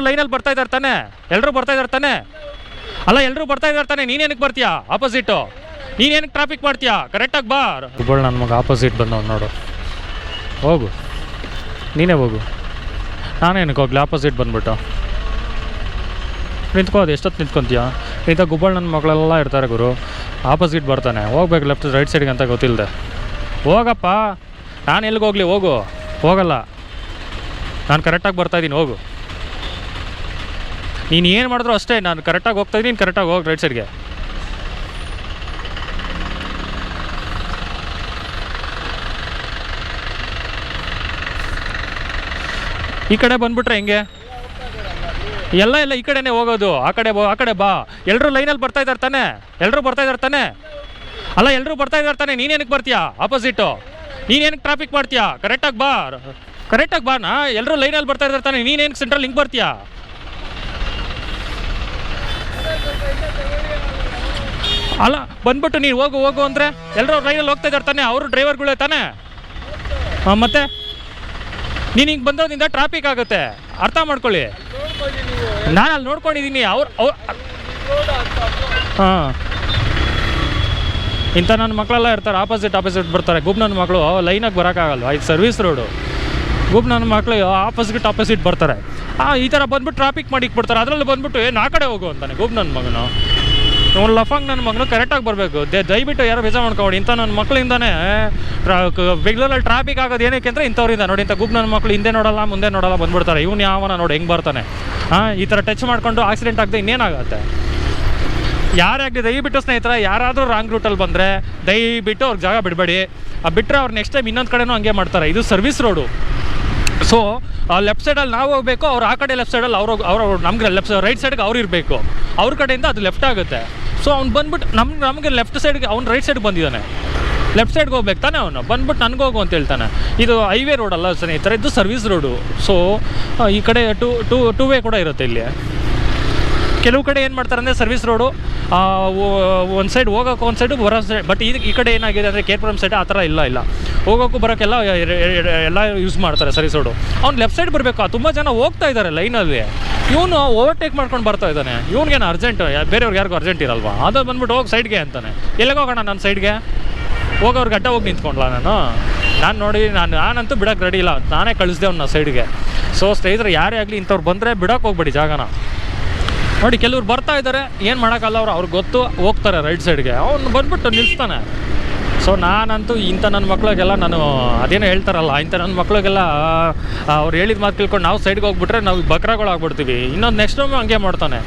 ಲೈನಲ್ಲಿ ಬರ್ತಾ ಇದ್ದಾರೆ ತಾನೆ? ಎಲ್ಲರೂ ಬರ್ತಾ ಇದ್ದಾರೆ ತಾನೆ? ಅಲ್ಲ ಎಲ್ಲರೂ ಬರ್ತಾ ಇದ್ದಾರೆ ತಾನೆ? ನೀನೇನಕ್ಕೆ ಬರ್ತೀಯಾ? ಆಪೋಸಿಟು ನೀನೇನಕ್ಕೆ ಟ್ರಾಫಿಕ್ ಮಾಡ್ತೀಯಾ? ಕರೆಕ್ಟಾಗಿ ಬಾ. ಗುಬ್ಬಳ್ ನನ್ನ ಮಗ ಆಪೋಸಿಟ್ ಬಂದವ್ ನೋಡು. ಹೋಗು. ನೀನೇ ಹೋಗು. ನಾನೇನಕ್ಕೆ ಹೋಗ್ಲಿ? ಆಪೋಸಿಟ್ ಬಂದ್ಬಿಟ್ಟು. ನಿಂತ್ಕೋ, ಅದು ಎಷ್ಟೊತ್ತು ನಿಂತ್ಕೊಂತೀಯ? ಇಂಥ ಗುಬ್ಬಳ್ ನನ್ನ ಮಗಳೆಲ್ಲ ಇರ್ತಾರೆ ಗುರು. ಆಪೋಸಿಟ್ ಬರ್ತಾನೆ. ಹೋಗ್ಬೇಕು ಲೆಫ್ಟ್ ರೈಟ್ ಸೈಡಿಗೆ ಅಂತ ಗೊತ್ತಿಲ್ಲದೆ ಹೋಗಪ್ಪ. ನಾನು ಎಲ್ಲಿಗೆ ಹೋಗ್ಲಿ? ಹೋಗು. ಹೋಗಲ್ಲ. ನಾನು ಕರೆಕ್ಟಾಗಿ ಬರ್ತಾಯಿದ್ದೀನಿ ಹೋಗು. ನೀನು ಏನು ಮಾಡಿದ್ರು ಅಷ್ಟೇ, ನಾನು ಕರೆಕ್ಟಾಗಿ ಹೋಗ್ತಾ ಇದ್ದೀನಿ ಕರೆಕ್ಟಾಗಿ ಹೋಗಿ ರೈಟ್ ಸೈಡ್ಗೆ ಈ ಕಡೆ ಬಂದ್ಬಿಟ್ರೆ ಹೆಂಗೆ? ಎಲ್ಲ ಎಲ್ಲ ಈ ಕಡೆನೇ ಹೋಗೋದು, ಆ ಕಡೆ ಆ ಕಡೆ ಬಾ. ಎಲ್ಲರೂ ಲೈನಲ್ಲಿ ಬರ್ತಾ ಇದ್ದಾರೆ ತಾನೆ ಎಲ್ಲರೂ ಬರ್ತಾ ಇದ್ದಾರೆ ತಾನೆ. ಅಲ್ಲ ಎಲ್ಲರೂ ಬರ್ತಾ ಇದ್ದಾರೆ ತಾನೆ ನೀನೇನಕ್ಕೆ ಬರ್ತೀಯಾ? ಆಪೋಸಿಟು ನೀನೇನಕ್ಕೆ ಟ್ರಾಫಿಕ್ ಮಾಡ್ತೀಯಾ? ಕರೆಕ್ಟಾಗಿ ಬಾ ಕರೆಕ್ಟಾಗಿ ಬಾ ನಾ ಎಲ್ಲರೂ ಲೈನಲ್ಲಿ ಬರ್ತಾ ಇದ್ದಾರೆ ತಾನೆ ನೀನೇನಕ್ಕೆ ಸೆಂಟ್ರಲ್ ಹಿಂಗೆ ಬರ್ತೀಯಾ? ಅಲ್ಲ, ಬಂದ್ಬಿಟ್ಟು ನೀನು ಹೋಗು ಹೋಗು ಅಂದರೆ ಎಲ್ಲರೂ ರೈಲಲ್ಲಿ ಹೋಗ್ತಾ ಇದ್ದಾರೆ ತಾನೆ, ಅವರು ಡ್ರೈವರ್ಗಳೇ ತಾನೆ? ಹಾಂ ಮತ್ತೆ? ನೀನು ಹಿಂಗೆ ಬಂದೋದ್ರಿಂದ ಟ್ರಾಫಿಕ್ ಆಗುತ್ತೆ. ಅರ್ಥ ಮಾಡ್ಕೊಳ್ಳಿ. ನಾನು ಅಲ್ಲಿ ನೋಡ್ಕೊಂಡಿದ್ದೀನಿ ಅವ್ರು ಅವ್ರು ಹಾಂ ಇಂಥ ನನ್ನ ಮಕ್ಕಳೆಲ್ಲ ಇರ್ತಾರೆ ಆಪೋಸಿಟ್ ಆಪೋಸಿಟ್ ಬರ್ತಾರೆ. ಗುಬ್ ನನ್ನ ಮಕ್ಕಳು ಲೈನಾಗಿ ಬರೋಕ್ಕಾಗಲ್ವ? ಇದು ಸರ್ವಿಸ್ ರೋಡು ಗುಬ್ ನನ್ನ ಮಕ್ಕಳು ಆಪೋಸಿಟ್ ಆಪೋಸಿಟ್ ಬರ್ತಾರೆ. ಆ, ಈ ಥರ ಬಂದ್ಬಿಟ್ಟು ಟ್ರಾಫಿಕ್ ಮಾಡಿ ಇಕ್ಬಿಡ್ತಾರೆ. ಅದರಲ್ಲಿ ಬಂದ್ಬಿಟ್ಟು ಏನು ಆ ಕಡೆ ಹೋಗು ಅಂತಾನೆ ಗುಬ್ ನನ್ನ ಮಗನು. ಅವ್ನು ಲಫಂಗ್ ನನ್ನ ಮಗನು ಕರೆಕ್ಟಾಗಿ ಬರಬೇಕು. ದೇ, ದಯವಿಟ್ಟು ಯಾರು ಬೇಜಾರು ಮಾಡ್ಕೊಂಡು ಇಂಥ ನನ್ನ ಮಕ್ಕಳಿಂದನೇ ಟ್ರಾ ಟ್ರಾಫಿಕ್ ಆಗೋದು ಏನಕ್ಕೆ ಅಂದರೆ ಇಂಥವ್ರಿಂದ ನೋಡಿ, ಇಂಥ ಗುಬ್ ನನ್ನ ಮಕ್ಕಳು ಹಿಂದೆ ನೋಡಲ್ಲ, ಮುಂದೆ ನೋಡಲ್ಲ ಬಂದ್ಬಿಡ್ತಾರೆ. ಇವ್ನು ಯಾವನ ನೋಡಿ ಹೆಂಗೆ ಬರ್ತಾನೆ? ಹಾಂ ಈ ಥರ ಟಚ್ ಮಾಡ್ಕೊಂಡು ಆಕ್ಸಿಡೆಂಟ್ ಆಗದೆ ಇನ್ನೇನಾಗುತ್ತೆ? ಯಾರೇ ಆಗಲಿ ದಯವಿಟ್ಟು ಸ್ನೇಹಿತರೆ, ಯಾರಾದರೂ ರಾಂಗ್ ರೂಟಲ್ಲಿ ಬಂದರೆ ದಯವಿಟ್ಟು ಅವ್ರಿಗೆ ಜಾಗ ಬಿಡಬೇಡಿ. ಬಿಟ್ಟರೆ ಅವ್ರು ನೆಕ್ಸ್ಟ್ ಟೈಮ್ ಇನ್ನೊಂದು ಕಡೆನೂ ಹಂಗೆ ಮಾಡ್ತಾರೆ. ಇದು ಸರ್ವಿಸ್ ರೋಡು ಸೊ ಲೆಫ್ಟ್ ಸೈಡಲ್ಲಿ ನಾವು ಹೋಗಬೇಕು, ಅವ್ರು ಆ ಕಡೆ ಲೆಫ್ಟ್ ಸೈಡಲ್ಲಿ ಅವ್ರು ಅವ್ರ ನಮ್ಗೆ ಲೆಫ್ಟ್ ರೈಟ್ ಸೈಡ್ಗೆ ಅವ್ರು ಇರಬೇಕು. ಅವ್ರ ಕಡೆಯಿಂದ ಅದು ಲೆಫ್ಟ್ ಆಗುತ್ತೆ. ಸೊ ಅವ್ನು ಬಂದ್ಬಿಟ್ಟು ನಮ್ಗೆ ನಮಗೆ ಲೆಫ್ಟ್ ಸೈಡ್ಗೆ ಅವ್ನು ರೈಟ್ ಸೈಡ್ಗೆ ಬಂದಿದ್ದಾನೆ. ಲೆಫ್ಟ್ ಸೈಡ್ಗೆ ಹೋಗ್ಬೇಕು ತಾನೆ ಅವನು? ಬಂದ್ಬಿಟ್ಟು ನನಗೆ ಹೋಗು ಅಂತ ಹೇಳ್ತಾನೆ. ಇದು ಹೈವೇ ರೋಡ್ ಅಲ್ಲ ಸ್ನೇಹಿತರೆ, ಇದು ಸರ್ವಿಸ್ ರೋಡು ಸೊ ಈ ಕಡೆ ಟೂ ಟೂ ಟೂ ವೇ ಕೂಡ ಇರುತ್ತೆ ಇಲ್ಲಿ. ಕೆಲವು ಕಡೆ ಏನು ಮಾಡ್ತಾರೆ ಅಂದರೆ ಸರ್ವಿಸ್ ರೋಡು ಒಂದು ಸೈಡ್ ಹೋಗೋಕೆ ಒಂದು ಸೈಡು ಬರೋ ಸೈಡ್ ಬಟ್ ಇದು ಈ ಕಡೆ ಏನಾಗಿದೆ ಅಂದರೆ ಕೇರ್ಪುರಂ ಸೈಡ್ ಆ ಥರ ಇಲ್ಲ ಇಲ್ಲ. ಹೋಗೋಕ್ಕೂ ಬರೋಕ್ಕೆಲ್ಲ ಎಲ್ಲ ಯೂಸ್ ಮಾಡ್ತಾರೆ ಸರಿ ಸೈಡು. ಅವ್ನು ಲೆಫ್ಟ್ ಸೈಡ್ ಬರಬೇಕು. ತುಂಬ ಜನ ಹೋಗ್ತಾ ಇದ್ದಾರೆ ಲೈನಲ್ಲಿ ಇವನು ಓವರ್ಟೇಕ್ ಮಾಡ್ಕೊಂಡು ಬರ್ತಾ ಇದ್ದಾನೆ. ಇವ್ನಿಗೇನು ಅರ್ಜೆಂಟ್ ಬೇರೆಯವ್ರಿಗೆ ಯಾರಿಗೂ ಅರ್ಜೆಂಟ್ ಇರಲ್ವಾ? ಅದು ಬಂದ್ಬಿಟ್ಟು ಹೋಗಿ ಸೈಡ್ಗೆ ಅಂತಾನೆ. ಎಲ್ಲಿಗೆ ಹೋಗೋಣ ನನ್ನ ಸೈಡ್ಗೆ ಹೋಗೋರು ಗಡ್ಡ ಹೋಗಿ ನಿಂತ್ಕೊಂಡ್ಲಾ ನಾನು? ನಾನು ನೋಡಿ, ನಾನು, ನಾನಂತೂ ಬಿಡೋಕೆ ರೆಡಿ ಇಲ್ಲ. ನಾನೇ ಕಳಿಸ್ದೆ ಅವ್ನ ಸೈಡ್ಗೆ ಸೊ ಸ್ನೇಹಿತರೆ, ಯಾರೇ ಆಗಲಿ ಇಂಥವ್ರು ಬಂದರೆ ಬಿಡೋಕೆ ಹೋಗ್ಬೇಡಿ ಜಾಗನ. ನೋಡಿ, ಕೆಲವ್ರು ಬರ್ತಾ ಇದ್ದಾರೆ ಏನು ಮಾಡೋಕ್ಕಲ್ಲ ಅವ್ರು. ಅವ್ರಿಗೆ ಗೊತ್ತು, ಹೋಗ್ತಾರೆ ರೈಟ್ ಸೈಡ್ಗೆ ಅವ್ನು ಬಂದ್ಬಿಟ್ಟು ನಿಲ್ಲಿಸ್ತಾನೆ ಸೊ ನಾನಂತೂ ಇಂಥ ನನ್ನ ಮಕ್ಳಿಗೆಲ್ಲ ನಾನು ಅದೇನೋ ಹೇಳ್ತಾರಲ್ಲ, ಇಂಥ ನನ್ನ ಮಕ್ಳಿಗೆಲ್ಲ ಅವ್ರು ಹೇಳಿದ ಮಾತು ತಿಳ್ಕೊಂಡು ನಾವು ಸೈಡ್ಗೆ ಹೋಗ್ಬಿಟ್ರೆ ನಾವು ಬಕ್ರಾಗಳು ಆಗ್ಬಿಡ್ತೀವಿ ಇನ್ನೊಂದು ನೆಕ್ಸ್ಟ್ ಟೈಮ್ ಹಂಗೆ ಮಾಡ್ತಾನೆ.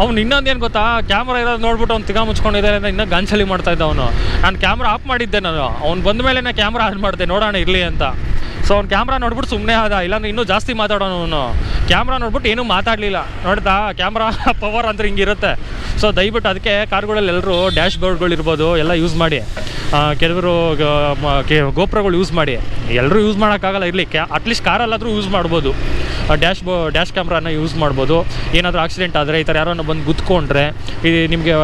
ಅವ್ನು ಇನ್ನೊಂದು ಏನು ಗೊತ್ತಾ ಕ್ಯಾಮ್ರಾ ಇರೋದು ನೋಡ್ಬಿಟ್ಟು ಅವ್ನು ತಿಗ ಮುಚ್ಕೊಂಡಿದ್ದಾರೆ ಇನ್ನೂ ಗಂಚಲಿ ಮಾಡ್ತಾ ಇದ್ದ ಅವನು. ನಾನು ಕ್ಯಾಮ್ರಾ ಆಫ್ ಮಾಡಿದ್ದೆ ನಾನು. ಅವ್ನು ಬಂದ ಮೇಲೆ ಕ್ಯಾಮ್ರಾ ಆನ್ ಮಾಡಿದೆ, ನೋಡೋಣ ಇರಲಿ ಅಂತ. ಸೊ ಅವ್ನು ಕ್ಯಾಮ್ರಾ ನೋಡ್ಬಿಟ್ಟು ಸುಮ್ಮನೆ ಆದ. ಇಲ್ಲಾಂದ್ರೆ ಇನ್ನೂ ಜಾಸ್ತಿ ಮಾತಾಡೋನು ಅವನು. ಕ್ಯಾಮ್ರಾ ನೋಡ್ಬಿಟ್ಟು ಏನೂ ಮಾತಾಡಲಿಲ್ಲ. ನೋಡ್ತಾ ಕ್ಯಾಮ್ರಾ ಪವರ್ ಅಂದ್ರೆ ಹಿಂಗಿರುತ್ತೆ ಸೊ ದಯವಿಟ್ಟು ಅದಕ್ಕೆ ಕಾರ್ಗಳಲ್ಲಿ ಎಲ್ಲರೂ ಡ್ಯಾಶ್ ಬೋರ್ಡ್ಗಳು ಇರ್ಬೋದು, ಎಲ್ಲ ಯೂಸ್ ಮಾಡಿ. ಕೆಲವರು ಗೋಪುರಗಳು ಯೂಸ್ ಮಾಡಿ. ಎಲ್ಲರೂ ಯೂಸ್ ಮಾಡೋಕ್ಕಾಗಲ್ಲ, ಇರಲಿ. ಕ್ಯಾ ಅಟ್ಲೀಸ್ಟ್ ಕಾರಲ್ಲಾದರೂ ಯೂಸ್ ಮಾಡ್ಬೋದು. ಡ್ಯಾಶ್ ಬೋ, ಡ್ಯಾಶ್ ಕ್ಯಾಮ್ರಾನ ಯೂಸ್ ಮಾಡ್ಬೋದು. ಏನಾದರೂ ಆಕ್ಸಿಡೆಂಟ್ ಆದರೆ ಈ ಥರ ಯಾರನ್ನ ಬಂದು ಗುದ್ಕೊಂಡ್ರೆ ಇದು ನಿಮಗೆ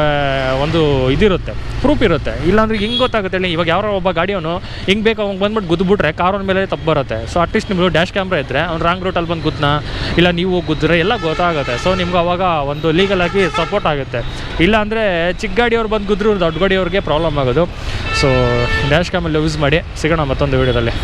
ಒಂದು ಇದಿರುತ್ತೆ, ಪ್ರೂಫ್ ಇರುತ್ತೆ. ಇಲ್ಲಾಂದ್ರೆ ಹಿಂಗೆ ಗೊತ್ತಾಗುತ್ತೆ ಹೇಳಿ, ಇವಾಗ ಯಾರೋ ಒಬ್ಬ ಗಾಡಿಯವನು ಹಿಂಗೆ ಬೇಕು ಅವ್ನು ಬಂದ್ಬಿಟ್ಟು ಗುದ್ಬಿಟ್ರೆ ಕಾರನ ಮೇಲೆ ತಪ್ಪು ಬರುತ್ತೆ. ಸೊ ಅಟ್ಲೀಸ್ಟ್ ನಿಮ್ಮದು ಡ್ಯಾಶ್ ಕ್ಯಾಮ್ರಾ ಇದ್ದರೆ ಅವ್ನು ರಾಂಗ್ ರೂಟಲ್ಲಿ ಬಂದು ಗುದ್ನ ಇಲ್ಲ ನೀವು ಗುದ್ದರೆ ಎಲ್ಲ ಗೊತ್ತಾಗುತ್ತೆ. ಸೊ ನಿಮ್ಗೆ ಅವಾಗ ಒಂದು ಲೀಗಲ್ ಆಗಿ ಸಪೋರ್ಟ್ ಆಗುತ್ತೆ. ಇಲ್ಲಾಂದರೆ ಚಿಕ್ಕ ಗಾಡಿಯವ್ರು ಬಂದು ಗುದ್ರು ದೊಡ್ಡ ಗಾಡಿಯವ್ರಿಗೆ ಪ್ರಾಬ್ಲಮ್ ಆಗೋದು. ಸೊ ಡ್ಯಾಶ್ ಕ್ಯಾಮಲ್ಲಿ ಯೂಸ್ ಮಾಡಿ ಸಿಗೋಣ ಮತ್ತೊಂದು ವೀಡಿಯೋದಲ್ಲಿ.